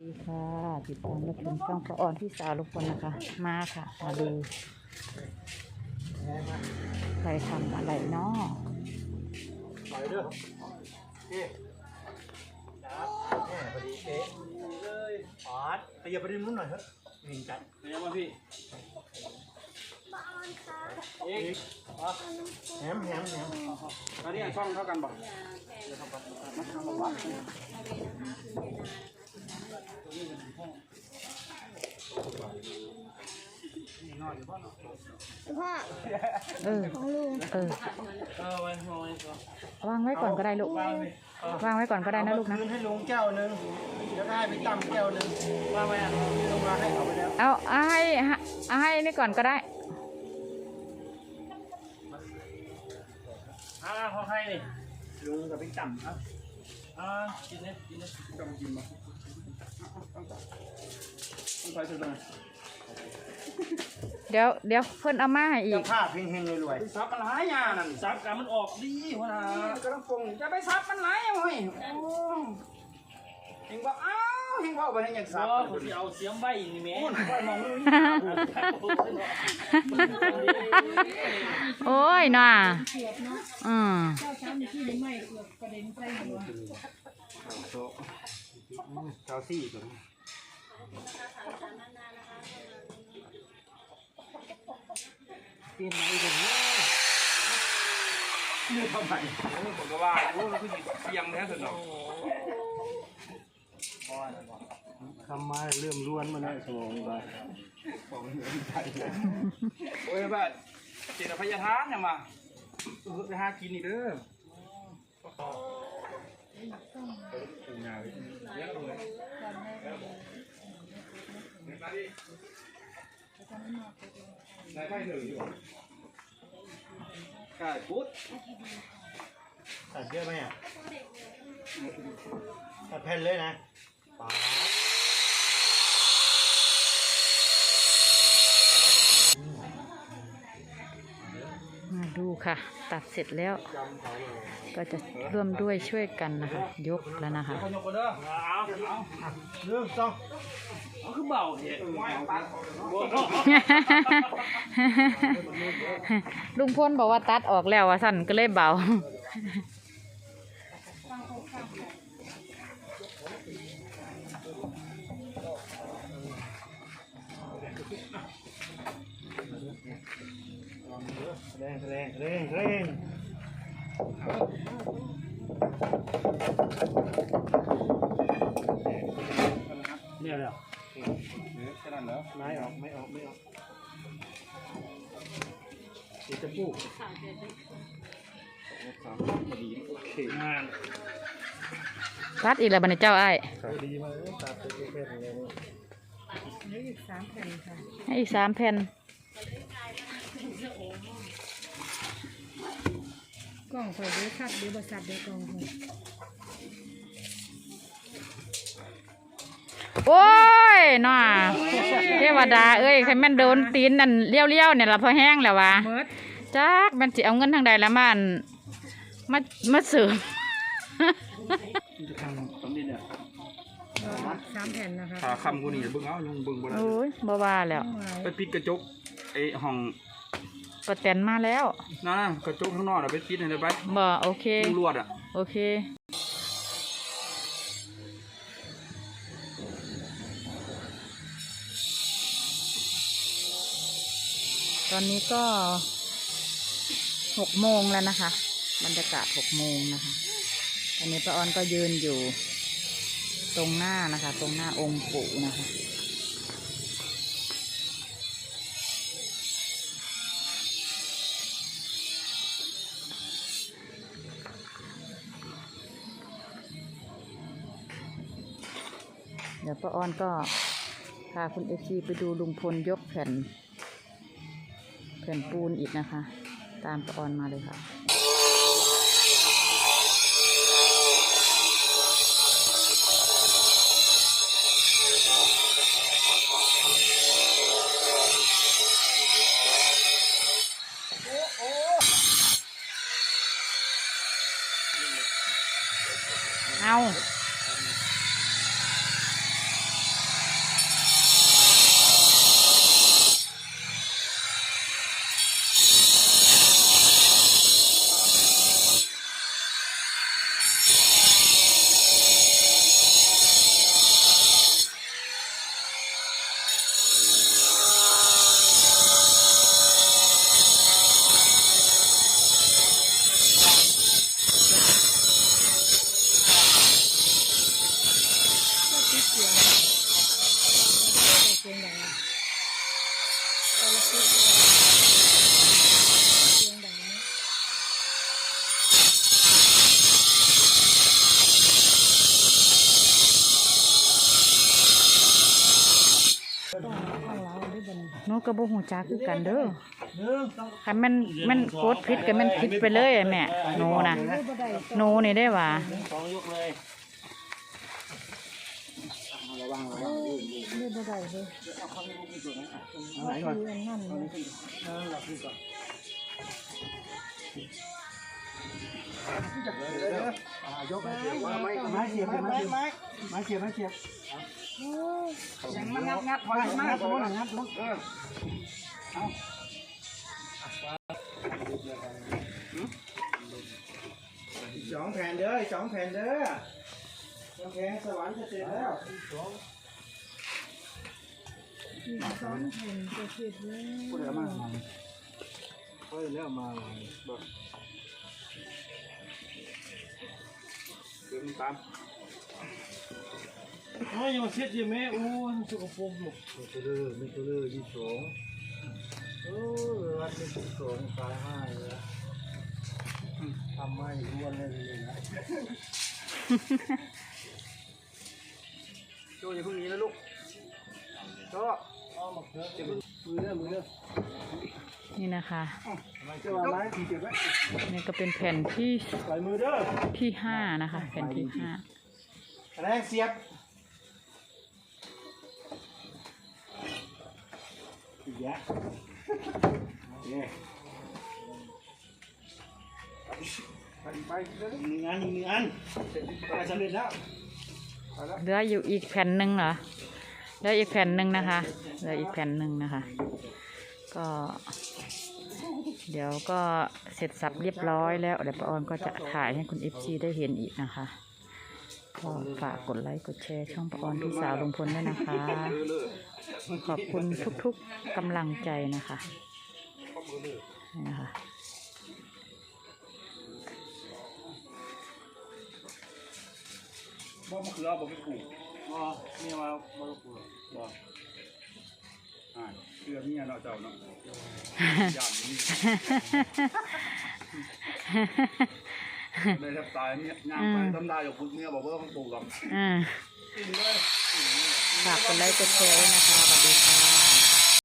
สวัสดีค่ะติดตามรับชมช่องพระอ่อนพี่สาวลุงพลนะคะ มาค่ะ มาดูใครทำอะไรเนาะไปเด้อเอ๊ะครับแม่พอดีเอ๊เลยปาดขยับไปริมนู้นหน่อยเถอะหนึ่งจัดเดี๋ยวมาพี่เอ๊ะแหมแหมแหมตอนนี้ช่องเท่ากันบอก เออเออเออไว้ไว้วางไว้ก่อนก็ได้ลูก วางเลยวางไว้ก่อนก็ได้นะลูกนะเอามาคืนให้ลุงแก้วหนึงแล้วก็ให้ไปตั้มแก้วหนึงวางไว้อะลงมาให้เขาไปแล้วเอาเอาให้เอาให้นี่ก่อนก็ได้ อ่าขอให้นี่ลุงกับไปตั้มครับอ่ากินเลยกินเลยกำลังกินมา ต้องไปสุดเลยเดี๋ยวเดี๋ยวเพิ่นเอามาให้อีเจ้าก ภาพเฮงๆรวยซับมันหลายยานั่นซับกันมันออกดีวะนะกำลังปรุงจะไปซับมันหลายเว้ยโอ้เฮงบอกอ้าวเฮงบอกไปเฮงอยากซับผมจะเอาเสียมใบนี่แม่ไปมองเลยโอ้ยน่ะอืมๆเจ้าซี่ตัวนี้เปลี่ยนอะไรกันเนี่ยนี่ทำไมผมก็ว่าโอ้มันคือเสียงแท้สุดเนาะคำมาเริ่มล้วนมาแล้วสมองไปโอ้ยแบบเจตพยาทานเนี่ยมาเออไปหากินนี่เด้อไหนไปถึงอยู่กายพุทธตัดเยอะไหมอะตัดแผ่นเลยน ดูค่ะ ตัดเสร็จแล้ว ก็จะร่วมด้วยช่วยกันนะคะ ยกแล้วนะคะยกกันเด้อเอาเอาเรื่องสองเอาคือเบาเถอะลุงพลบอกว่าตัดออกแล้วว่าสั่นก็เลยเบา แรงแรงแรงแรงเนี่ยเลยเหรอแค่นั้นเหรอไม่ออกไม่ออกไม่ออกเดี๋ยวจะพูดงานตัดอีกแล้วบัดนเจ้าไอ้ดีมากตัดไปแค่นี้ให้อีกสามแผ่นก ล่องข่อยเด้อชัดเด้อบ่ชัดเด้อกล่องข่อยโอ้ยน่าเทวดาเอ้ยใครแม่นโดนตีนนั่นเลี้ยวเลี้ยวๆเนี่ยละพอแห้งแล้ววะเมิดจักมันสิเอาเงินทางใดแล้วมันมามาเสริมทางตรงนี้เนี่ยสามแผ่นนะคะขาคำกูนี่เบิ่งเอาลุงเบิ่งบ่ได้โอ้ยบ่ว่าแล้ว ไปปิดกระจกไอ้ห้อง ประแตนมาแล้วนั่นน่ะกระจกข้างนอกน่ะไปปิดให้ได้ไปบ่โอเคลุงลวดอะ โอเคตอนนี้ก็หกโมงแล้วนะคะ บรรยากาศหกโมงนะคะตอนนี้ป้าออนก็ยืนอยู่ตรงหน้านะคะ ตรงหน้าองค์ปู่นะคะ ดี๋ยวป้าอ้อนก็พาคุณเอซีไปดูลุงพลยกแผ่น แผ่นปูนอีกนะคะ ตามป้าอ้อนมาเลยค่ะเอา ต้องเอาเราด้วยบัดนี้ หนูก็บ่ฮู้จักคือกันเด้อหนึ่งสองคันมันมันกดผิดก็มันผิดไปเลยอะแม่หนูนะด้วยบ่ได้หนูนี่ได้ว่าสองยกเลยระวังระวังลื่นลื่นด้วยบ่ได้เลยเอาเข้าไปลูกตัวนั้นอะเอาไหนก่อนคืออันนั้นเอานะนี่ขึ้นเออหลับขึ้นก่อนอ่ายกไม้ไม้ไม้เสียบไม้เสียบไม้ ไม้เสียบไม้เสียบโอ้ยยังมันงัดงัดถอยมางัดสสมมมมติติงัดลงเออเอาสองแผ่นเด้อสองแผ่นเด้อสองแผ่นสวรรค์จะเสร็จแล้วอีกสองแผ่นจะเสร็จแล้วพูดอะไรมาเฮ้ยแล้วมาบอกเดี๋ยวมันตาม โอ้ยยังมาเช็ดยังไหมโอ้ยสกปรกหมดมีตัวเลือมีตัวเลือยี่สองโอ้วัดมียี่สองตายห้าเลยทำไม่รวนเลยเลยนะโจอย่าเพิ่งหนีนะลูกโจเอามาเถอะมือเด้อมือเด้อนี่นะคะไม่เชื่อว่าไม้ที่เก็บไว้นี่ก็เป็นแผ่นที่ใส่มือเด้อที่ห้านะคะ แผ่นที่ห้าแรงเสียบ ยะเนี่ยไปไปเด้อหนึ่งอันหนึ่งอันเสร็จสำเร็จแล้วเหลืออยู่อีกแผ่นหนึ่งเหรอเหลืออีกแผ่นหนึ่งนะคะเหลืออีกแผ่นหนึ่งนะคะ ก็ เดี๋ยวก็เสร็จสับเรียบร้อยแล้วเดี๋ยวป้าออนก็จะถ่ายให้คุณเอฟซีได้เห็นอีกนะคะก็ฝากกดไลค์กดแชร์ช่องป้าออนพี่สาวลุงพลด้วยนะคะ ขอบคุณทุกๆกำลังใจนะคะนะคะบ่มะเขือบ่ไปปลูกอ๋อนี่มามาลูกกูบ่อ่าเขือเมียเนาะเจ้าเนาะยานนี่เลยแทบตายเนี่ยงานไปทำได้อยู่คุณเมียบอกว่าต้องปลูกหรอกอืม ฝากกดไลค์กดแชร์ด้วยนะคะสวัสดีค่ะ